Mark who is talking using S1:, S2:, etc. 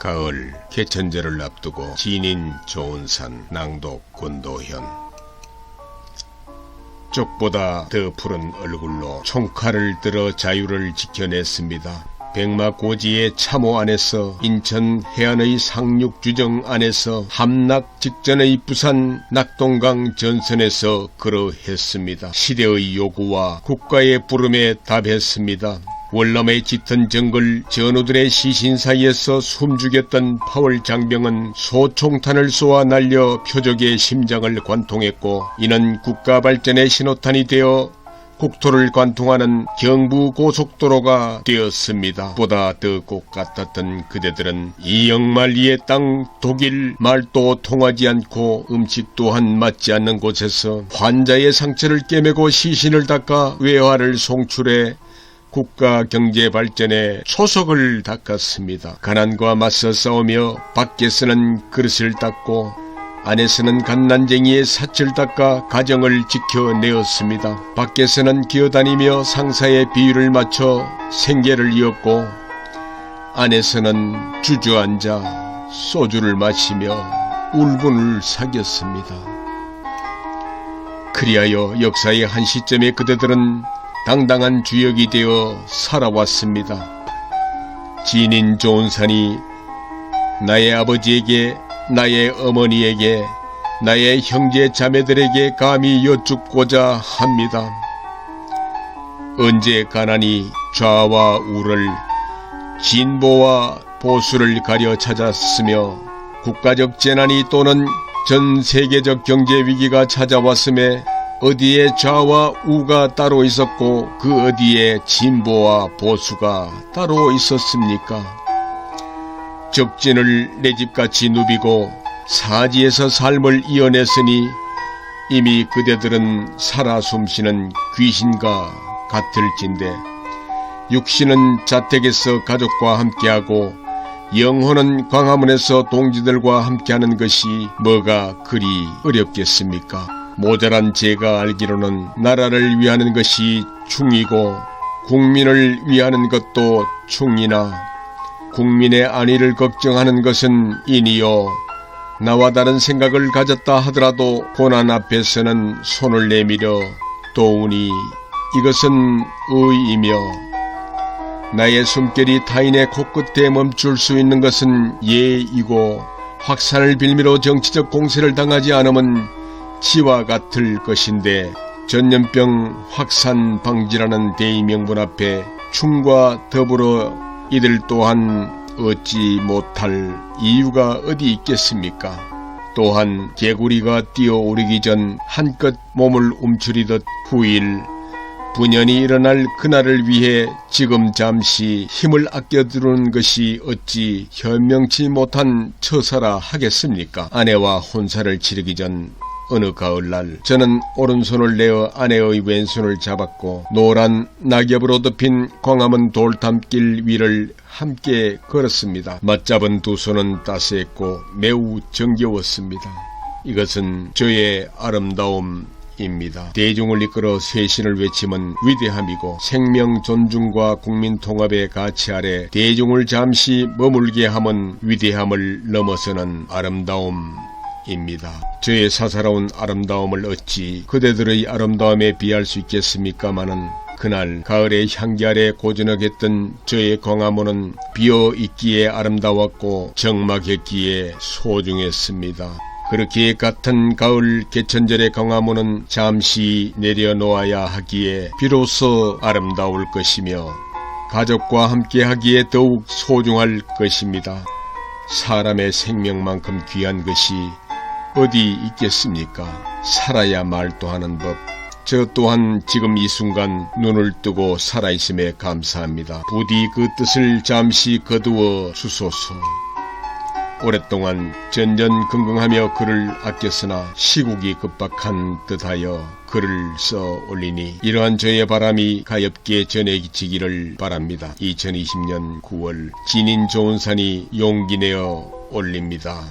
S1: 가을 개천절을 앞두고 진인 좋은 산 낭독 권도현 쪽보다 더 푸른 얼굴로 총칼을 들어 자유를 지켜냈습니다. 백마고지의 참호 안에서 인천 해안의 상륙주정 안에서 함락 직전의 부산 낙동강 전선에서 그러했습니다. 시대의 요구와 국가의 부름에 답했습니다. 월남의 짙은 정글 전우들의 시신 사이에서 숨죽였던 파월 장병은 소총탄을 쏘아 날려 표적의 심장을 관통했고 이는 국가 발전의 신호탄이 되어 국토를 관통하는 경부 고속도로가 되었습니다. 보다 더 꼭 같았던 그대들은 이 영말리의 땅 독일 말도 통하지 않고 음식 또한 맞지 않는 곳에서 환자의 상처를 꿰매고 시신을 닦아 외화를 송출해 국가 경제 발전에 초석을 닦았습니다. 가난과 맞서 싸우며 밖에서는 그릇을 닦고 안에서는 갓난쟁이의 사철 닦아 가정을 지켜내었습니다. 밖에서는 기어다니며 상사의 비율을 맞춰 생계를 이었고 안에서는 주저앉아 소주를 마시며 울분을 사겼습니다. 그리하여 역사의 한 시점에 그대들은 당당한 주역이 되어 살아왔습니다. 진인 좋은 산이 나의 아버지에게, 나의 어머니에게, 나의 형제 자매들에게 감히 여쭙고자 합니다. 언제 가난이 좌와 우를, 진보와 보수를 가려 찾았으며 국가적 재난이 또는 전 세계적 경제 위기가 찾아왔음에 어디에 좌와 우가 따로 있었고 그 어디에 진보와 보수가 따로 있었습니까? 적진을 내 집같이 누비고 사지에서 삶을 이어냈으니 이미 그대들은 살아 숨쉬는 귀신과 같을진데 육신은 자택에서 가족과 함께하고 영혼은 광화문에서 동지들과 함께하는 것이 뭐가 그리 어렵겠습니까? 모자란 제가 알기로는 나라를 위하는 것이 충이고 국민을 위하는 것도 충이나 국민의 안위를 걱정하는 것은 인이요. 나와 다른 생각을 가졌다 하더라도 고난 앞에서는 손을 내밀어 도우니 이것은 의이며 나의 숨결이 타인의 코끝에 멈출 수 있는 것은 예이고 확산을 빌미로 정치적 공세를 당하지 않으면 지와 같을 것인데 전염병 확산 방지라는 대의명분 앞에 춤과 더불어 이들 또한 얻지 못할 이유가 어디 있겠습니까? 또한 개구리가 뛰어오르기 전 한껏 몸을 움츠리듯 후일 분연이 일어날 그날을 위해 지금 잠시 힘을 아껴두는 것이 어찌 현명치 못한 처사라 하겠습니까? 아내와 혼사를 치르기 전 어느 가을날 저는 오른손을 내어 아내의 왼손을 잡았고 노란 낙엽으로 덮인 광화문 돌담길 위를 함께 걸었습니다. 맞잡은 두 손은 따스했고 매우 정겨웠습니다. 이것은 저의 아름다움 입니다. 대중을 이끌어 쇄신을 외침은 위대함이고 생명 존중과 국민 통합의 가치 아래 대중을 잠시 머물게 함은 위대함을 넘어서는 아름다움 입니다. 저의 사사로운 아름다움을 어찌 그대들의 아름다움에 비할 수 있겠습니까마는 그날 가을의 향기 아래 고즈넉했던 저의 광화문은 비어 있기에 아름다웠고 적막했기에 소중했습니다. 그렇게 같은 가을 개천절의 광화문은 잠시 내려놓아야 하기에 비로소 아름다울 것이며 가족과 함께 하기에 더욱 소중할 것입니다. 사람의 생명만큼 귀한 것이 어디 있겠습니까? 살아야 말도 하는 법. 저 또한 지금 이 순간 눈을 뜨고 살아있음에 감사합니다. 부디 그 뜻을 잠시 거두어 주소서. 오랫동안 전전긍긍하며 글을 아꼈으나 시국이 급박한 듯하여 글을 써 올리니 이러한 저의 바람이 가엽게 전해지기를 바랍니다. 2020년 9월 진인 좋은 산이 용기 내어 올립니다.